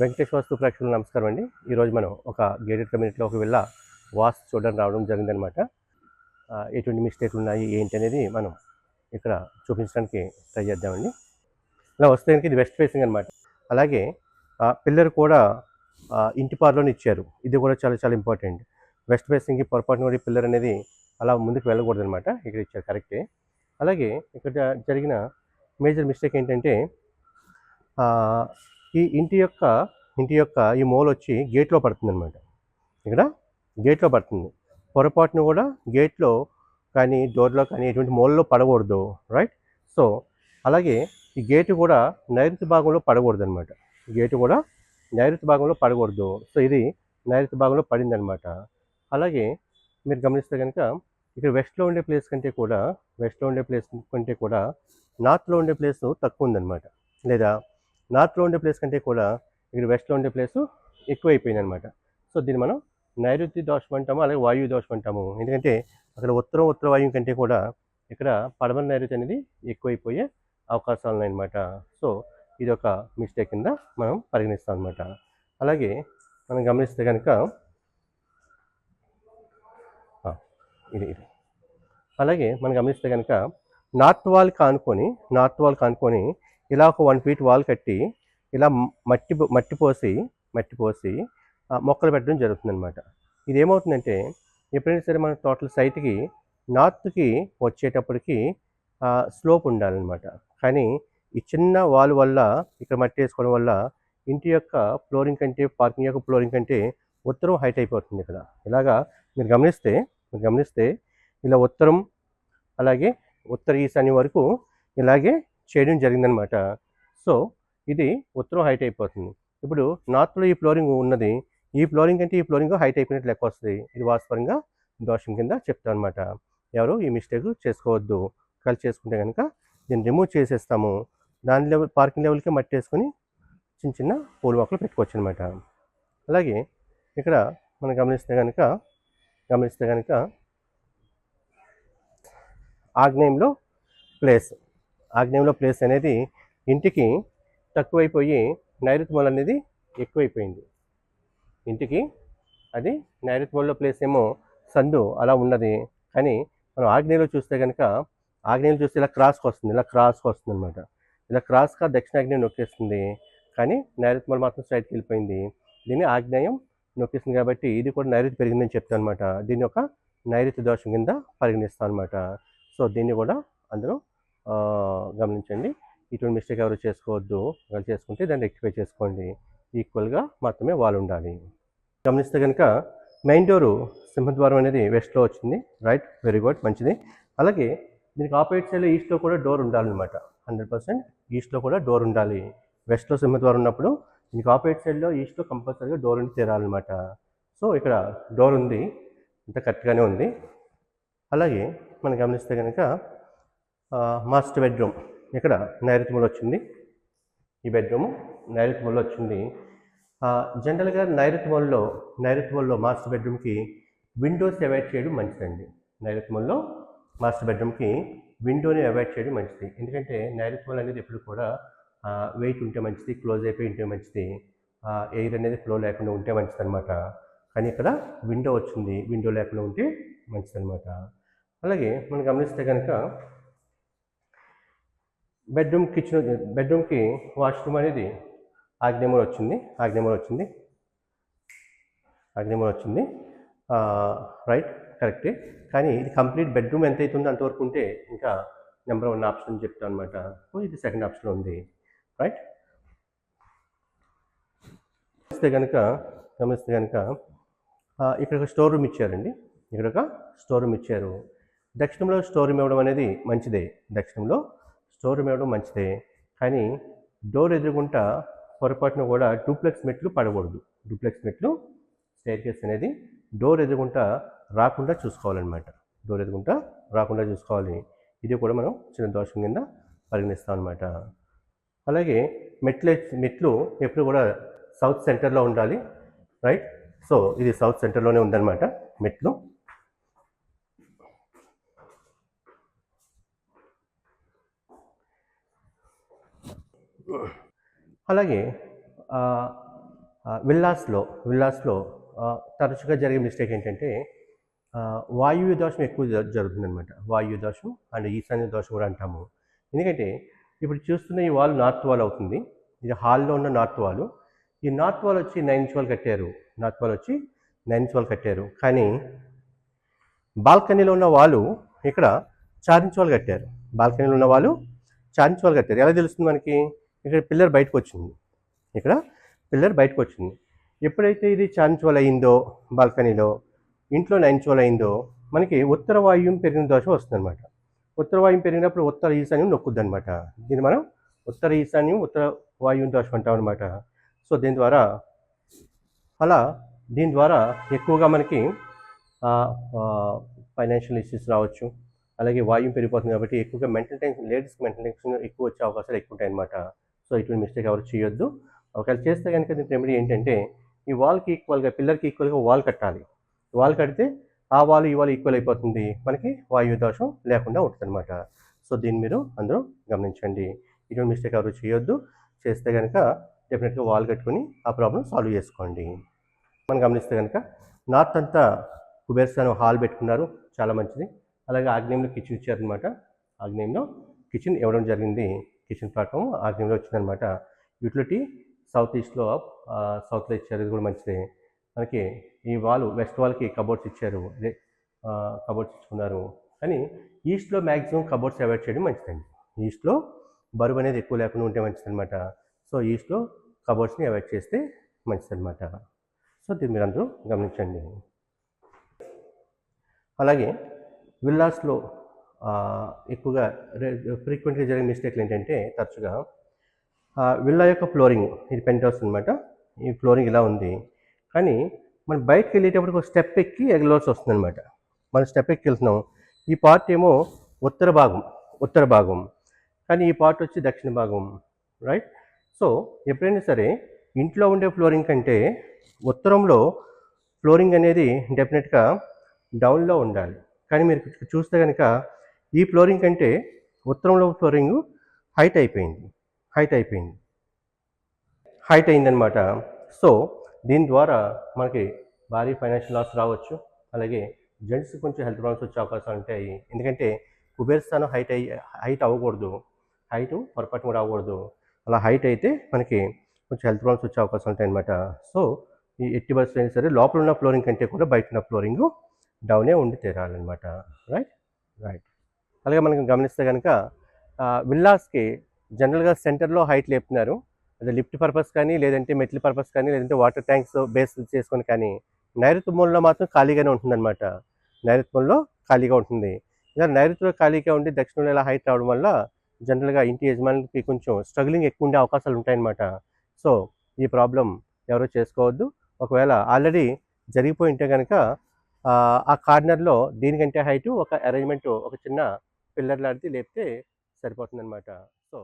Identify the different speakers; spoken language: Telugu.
Speaker 1: వెంకటేష్ వాస్తు ప్రేక్షకులు నమస్కారం అండి. ఈరోజు మనం ఒక గేటెడ్ కమ్యూనిటీలోకి వెళ్ళ వాస్తు చూడడానికి రావడం జరిగిందనమాట ఎటువంటి మిస్టేక్లు ఉన్నాయి ఏంటి అనేది మనం ఇక్కడ చూపించడానికి ట్రై చేద్దామండి. ఇలా వస్తే ఇది వెస్ట్ ఫేసింగ్ అనమాట అలాగే పిల్లర్ కూడా ఇంటి పార్లోనే ఇచ్చారు. ఇది కూడా చాలా చాలా ఇంపార్టెంట్ వెస్ట్ ఫేసింగ్కి పొరపాటున కూడా పిల్లర్ అనేది అలా ముందుకు వెళ్ళకూడదు అనమాట ఇక్కడ ఇచ్చారు కరెక్టే అలాగే ఇక్కడ జరిగిన మేజర్ మిస్టేక్ ఏంటంటే ఈ ఇంటి యొక్క ఇంటి యొక్క ఈ మూల వచ్చి గేట్లో పడుతుంది అనమాట ఇక్కడ గేట్లో పడుతుంది. పొరపాటును కూడా గేట్లో కానీ డోర్లో కానీ ఎటువంటి మూలలో పడకూడదు రైట్ సో అలాగే ఈ గేటు కూడా నైరుతి భాగంలో పడకూడదు అనమాట గేటు కూడా నైరుతి భాగంలో పడకూడదు. సో ఇది నైరుతి భాగంలో పడిందనమాట అలాగే మీరు గమనిస్తే కనుక ఇక్కడ వెస్ట్లో ఉండే ప్లేస్ కంటే కూడా వెస్ట్లో ఉండే ప్లేస్ కంటే కూడా నార్త్లో ఉండే ప్లేస్ తక్కువ ఉందన్నమాట. లేదా నార్త్లో ఉండే ప్లేస్ కంటే కూడా ఇక్కడ వెస్ట్లో ఉండే ప్లేస్ ఎక్కువైపోయింది అనమాట సో దీన్ని మనం నైరుతి దోషం అంటాము అలాగే వాయువు దోషం అంటాము ఎందుకంటే అక్కడ ఉత్తరం ఉత్తర వాయువు కంటే కూడా ఇక్కడ పడమర నైరుతి అనేది ఎక్కువైపోయే అవకాశాలు ఉన్నాయన్నమాట సో ఇది ఒక మిస్టేక్ కింద మనం పరిగణిస్తాం అనమాట అలాగే మనం గమనిస్తే కనుక ఆ, ఇది ఇది. అలాగే మనం గమనిస్తే కనుక నార్త్ వాల్ కానుకొని నార్త్ వాల్ కానుకొని ఇలా ఒక వన్ ఫీట్ వాల్ కట్టి ఇలా మట్టి మట్టి పోసి మట్టి పోసి మొక్కలు పెట్టడం జరుగుతుంది అనమాట ఇది ఏమవుతుందంటే ఎప్పుడైనా సరే మన టోటల్ సైట్కి నార్త్కి వచ్చేటప్పటికి స్లోప్ ఉండాలన్నమాట. కానీ ఈ చిన్న వాల్ వల్ల ఇక్కడ మట్టి వేసుకోవడం వల్ల ఇంటి యొక్క ఫ్లోరింగ్ కంటే పార్కింగ్ యొక్క ఫ్లోరింగ్ కంటే ఉత్తరం హైట్ అయిపోతుంది ఇక్కడ. ఇలాగా మీరు గమనిస్తే మీరు గమనిస్తే ఇలా ఉత్తరం అలాగే ఉత్తర ఈశాన్యం వరకు ఇలాగే చేయడం జరిగిందనమాట సో ఇది ఉత్తరం హైట్ అయిపోతుంది. ఇప్పుడు నార్త్లో ఈ ఫ్లోరింగ్ ఉన్నది. ఈ ఫ్లోరింగ్ అంటే ఈ ఫ్లోరింగ్ హైట్ అయిపోయినట్టు లెక్క వస్తుంది. ఇది వాస్తవంగా దోషం కింద చెప్తాం అనమాట ఎవరు ఈ మిస్టేక్ చేసుకోవద్దు. కలిసి చేసుకుంటే కనుక దీన్ని రిమూవ్ చేసేస్తాము. దాని లెవెల్ పార్కింగ్ లెవెల్కి మట్టి వేసుకొని చిన్న చిన్న పూల మొక్కలు పెట్టుకోవచ్చు అనమాట అలాగే ఇక్కడ మనం గమనిస్తే కనుక గమనిస్తే కనుక ఆగ్నేయంలో ప్లేస్. ఆగ్నేయంలో ప్లేస్ అనేది ఇంటికి తక్కువైపోయి నైరుతి అనేది ఎక్కువైపోయింది. ఇంటికి అది నైరుతిమూలలో ప్లేస్ ఏమో సందు అలా ఉన్నది. కానీ మనం ఆగ్నేయంలో చూస్తే కనుక ఆగ్నేయంలో చూస్తే ఇలా క్రాస్కి వస్తుంది ఇలా క్రాస్కి వస్తుంది అనమాట ఇలా క్రాస్గా దక్షిణాగ్నేయం నొక్కేస్తుంది. కానీ నైరుతి మాత్రం స్ట్రైట్కి వెళ్ళిపోయింది. దీన్ని ఆగ్నేయం నొప్పిస్తుంది కాబట్టి ఇది కూడా నైరుతి పెరిగిందని చెప్తాను అనమాట దీన్ని ఒక నైరుతి దోషం కింద పరిగణిస్తాం అనమాట సో దీన్ని కూడా అందరూ గమనించండి. ఇటువంటి మిస్టేక్ ఎవరు చేసుకోవద్దు. వాళ్ళు చేసుకుంటే దాన్ని రెక్టిఫై చేసుకోండి. ఈక్వల్గా మాత్రమే వాళ్ళు ఉండాలి. గమనిస్తే కనుక మెయిన్ డోరు సింహద్వారం అనేది వెస్ట్లో వచ్చింది. రైట్? Very good. మంచిది. అలాగే దీనికి ఆపోజిట్ సైడ్లో ఈస్ట్లో కూడా డోర్ ఉండాలన్నమాట. హండ్రెడ్ పర్సెంట్ ఈస్ట్లో కూడా డోర్ ఉండాలి. వెస్ట్లో సింహద్వారం ఉన్నప్పుడు దీనికి ఆపోజిట్ సైడ్లో ఈస్ట్లో కంపల్సరీగా డోర్ ఉండి తీరాలన్నమాట. సో ఇక్కడ డోర్ ఉంది. ఇంత కరెక్ట్గానే ఉంది. అలాగే మనం గమనిస్తే కనుక మాస్టర్ బెడ్రూమ్ ఇక్కడ నైరుతి మూల వచ్చింది. ఈ బెడ్రూమ్ నైరుతి మూల వచ్చింది. జనరల్గా నైరుతి మూలలో నైరుతి మూలలో మాస్టర్ బెడ్రూమ్కి విండోస్ అవాయిడ్ చేయడం మంచిదండి. నైరుతి మూలలో మాస్టర్ బెడ్రూమ్కి విండోని అవాయిడ్ చేయడం మంచిది. ఎందుకంటే నైరుతి మూల అనేది ఎప్పుడు కూడా వెయిట్ ఉంటే మంచిది క్లోజ్ అయిపోయి ఉంటే మంచిది. ఎయిర్ అనేది ఫ్లో లేకుండా ఉంటే మంచిది అనమాట కానీ ఇక్కడ విండో వచ్చింది విండో లేకుండా ఉంటే మంచిది అనమాట అలాగే మనం గమనిస్తే కనుక బెడ్రూమ్ కిచెన్ బెడ్రూమ్కి వాష్రూమ్ అనేది ఆగ్నేయమూల వచ్చింది ఆగ్నేయమూల వచ్చింది. ఆగ్నేయమూల వచ్చింది. రైట్ కరెక్టే కానీ ఇది కంప్లీట్ బెడ్రూమ్ ఎంత అవుతుందో అంతవరకు ఉంటే ఇంకా నెంబర్ వన్ ఆప్షన్ చెప్తాను అనమాట ఇది సెకండ్ ఆప్షన్ ఉంది. రైట్ గమనిస్తే కనుక గమనిస్తే కనుక ఇక్కడ ఒక స్టోర్ రూమ్ ఇచ్చారండి. ఇక్కడ ఒక స్టోర్ రూమ్ ఇచ్చారు. దక్షిణంలో స్టోర్ రూమ్ ఇవ్వడం అనేది మంచిదే. దక్షిణంలో స్టోర్ రూమ్ ఇవ్వడం మంచిదే. కానీ డోర్ ఎదురుగుంటా పొరపాటున కూడా డూప్లెక్స్ మెట్లు పడకూడదు. డూప్లెక్స్ మెట్లు స్టేర్ కేస్ అనేది డోర్ ఎదురుగుంటా రాకుండా చూసుకోవాలన్నమాట. డోర్ ఎదురుగుంటా రాకుండా చూసుకోవాలి. ఇది కూడా మనం చిన్న దోషం కింద పరిగణిస్తాం అనమాట అలాగే మెట్లు మెట్లు ఎప్పుడు కూడా సౌత్ సెంటర్లో ఉండాలి రైట్ సో ఇది సౌత్ సెంటర్లోనే ఉందన్నమాట మెట్లు. అలాగే విల్లాస్లో విల్లాస్లో తరచుగా జరిగే మిస్టేక్ ఏంటంటే ఆ, వాయువ్య దోషం ఎక్కువ జరుగుతుందన్నమాట. వాయువ్య దోషం అండ్ ఈశాన్య దోషం కూడా అంటాము. ఎందుకంటే ఇప్పుడు చూస్తున్న ఈ వాల్ నార్త్ వాల్ అవుతుంది. ఇది హాల్లో ఉన్న నార్త్ వాల్. ఈ నార్త్ వాల్ వచ్చి నైన్ ఇంచ్ వాల్ కట్టారు. నార్త్ వాల్ వచ్చి నైన్ ఇంచ్ వాల్ కట్టారు. కానీ బాల్కనీలో ఉన్న వాళ్ళు ఇక్కడ చారించ్ వాల్ కట్టారు. బాల్కనీలో ఉన్న వాళ్ళు చారించ్ వాల్ కట్టారు. ఎలా తెలుస్తుంది మనకి? ఇక్కడ పిల్లర్ బయటకు వచ్చింది. ఇక్కడ పిల్లర్ బయటకు వచ్చింది. ఎప్పుడైతే ఇది చారించ్ వాల్ అయిందో బాల్కనీలో ఇంట్లో నైన్ వాల్ అయిందో మనకి ఉత్తర వాయువు పెరిగిన దోషం వస్తుందన్నమాట. ఉత్తర వాయువు పెరిగినప్పుడు ఉత్తర ఈశాన్యం నొక్కుద్ది అనమాట దీన్ని మనం ఉత్తర ఈశాన్యం ఉత్తర వాయువుని దోషం అంటాం అనమాట సో దీని ద్వారా అలా దీని ద్వారా ఎక్కువగా మనకి ఫైనాన్షియల్ ఇష్యూస్ రావచ్చు. అలాగే వాయువు పెరిగిపోతుంది కాబట్టి ఎక్కువగా మెంటల్ టెన్షన్ లేడీస్కి మెంటల్ టెన్షన్ ఎక్కువ వచ్చే అవకాశాలు ఎక్కువ ఉంటాయి అనమాట సో ఇటువంటి మిస్టేక్ ఎవరు చేయొద్దు. ఒకవేళ చేస్తే కనుక దీని రెమెడీ ఏంటంటే ఈ వాల్కి ఈక్వల్గా పిల్లర్కి ఈక్వల్గా వాల్ కట్టాలి. వాల్ కడితే ఆ వాల్ ఈ ఈక్వల్ అయిపోతుంది. మనకి వాయు దోషం లేకుండా ఉంటుంది అనమాట సో దీన్ని మీరు అందరూ గమనించండి. ఇటువంటి మిస్టేక్ ఎవరు చేయొద్దు. చేస్తే కనుక డెఫినెట్గా వాల్ కట్టుకొని ఆ ప్రాబ్లం సాల్వ్ చేసుకోండి. మనం గమనిస్తే కనుక నార్త్ అంతా కుబేర్స్థానం హాల్ పెట్టుకున్నారు. చాలా మంచిది. అలాగే ఆగ్నేయంలో కిచెన్ ఇచ్చారనమాట ఆగ్నేయంలో కిచెన్ ఇవ్వడం జరిగింది. కిచెన్ ప్లాట్ఫామ్ ఆగ్నేయంలో వచ్చిందనమాట యూటిలిటీ సౌత్ ఈస్ట్లో సౌత్లో ఇచ్చారు. ఇది కూడా మంచిదే. మనకి ఈ వాల్ వెస్ట్ వాల్కి కబోర్డ్స్ ఇచ్చారు. అదే కబోర్డ్స్ ఇచ్చుకున్నారు. కానీ ఈస్ట్లో మ్యాక్సిమం కబోర్డ్స్ అవాయిడ్ చేయడం మంచిదండి. ఈస్ట్లో బరువు అనేది ఎక్కువ లేకుండా ఉంటే మంచిదన్నమాట. సో ఈస్ట్లో కబోర్డ్స్ని అవాయిడ్ చేస్తే మంచిదనమాట సో దీన్ని మీరు అందరూ గమనించండి. అలాగే విల్లాస్లో ఎక్కువగా ఫ్రీక్వెంట్గా జరిగే మిస్టేక్లు ఏంటంటే తరచుగా విల్లా యొక్క ఫ్లోరింగ్ ఇది పెంట్ హౌస్ అనమాట ఈ ఫ్లోరింగ్ ఇలా ఉంది. కానీ మనం బయటకు వెళ్ళేటప్పుడు ఒక స్టెప్ ఎక్కి ఎగలవలసి వస్తుంది అనమాట మనం స్టెప్ ఎక్కి వెళ్తున్నాం. ఈ పార్ట్ ఏమో ఉత్తర భాగం ఉత్తర భాగం. కానీ ఈ పార్ట్ వచ్చి దక్షిణ భాగం రైట్ సో ఎప్పుడైనా సరే ఇంట్లో ఉండే ఫ్లోరింగ్ కంటే ఉత్తరంలో ఫ్లోరింగ్ అనేది డెఫినెట్గా డౌన్లో ఉండాలి. కానీ మీరు చూస్తే కనుక ఈ ఫ్లోరింగ్ కంటే ఉత్తరంలో ఫ్లోరింగ్ హైట్ అయిపోయింది హైట్ అయిపోయింది హైట్ అయిందనమాట సో దీని ద్వారా మనకి భారీ ఫైనాన్షియల్ లాస్ రావచ్చు. అలాగే జెంట్స్ కొంచెం హెల్త్ ప్రాబ్లమ్స్ వచ్చే అవకాశాలు ఉంటాయి. ఎందుకంటే కుబేర్ స్థానం హైట్ అయ్యి హైట్ అవ్వకూడదు. హైట్ పొరపాటు కూడా అవ్వకూడదు. అలా హైట్ అయితే మనకి కొంచెం హెల్త్ ప్రాబ్లమ్స్ వచ్చే అవకాశాలు ఉంటాయి అనమాట సో ఈ ఎట్టి బస్ అయినా సరే లోపల ఉన్న ఫ్లోరింగ్ కంటే కూడా బయట ఉన్న ఫ్లోరింగ్ డౌనే ఉండి తీరాలన్నమాట. రైట్? రైట్. అలాగే మనం గమనిస్తే కనుక విల్లాస్కి జనరల్గా సెంటర్లో హైట్ లేపుతున్నారు. అదే లిఫ్ట్ పర్పస్ కానీ లేదంటే మెట్ల పర్పస్ కానీ లేదంటే వాటర్ ట్యాంక్స్ బేస్ చేసుకొని కానీ నైరుతి మూలలో మాత్రం ఖాళీగానే ఉంటుందన్నమాట. నైరుతి మూలలో ఖాళీగా ఉంటుంది. ఇలా నైరుతిలో ఖాళీగా ఉండి దక్షిణంలో ఇలా హైట్ రావడం వల్ల జనరల్గా ఇంటి యజమానికి కొంచెం స్ట్రగ్లింగ్ ఎక్కువ ఉండే అవకాశాలు ఉంటాయన్నమాట. సో ఈ ప్రాబ్లం ఎవరో చేసుకోవద్దు. ఒకవేళ ఆల్రెడీ జరిగిపోయి ఉంటే కనుక ఆ, కార్నర్లో దీనికంటే హైట్ ఒక అరేంజ్మెంట్ ఒక చిన్న పిల్లర్ లాంటిది లేపితే సరిపోతుందన్నమాట. సో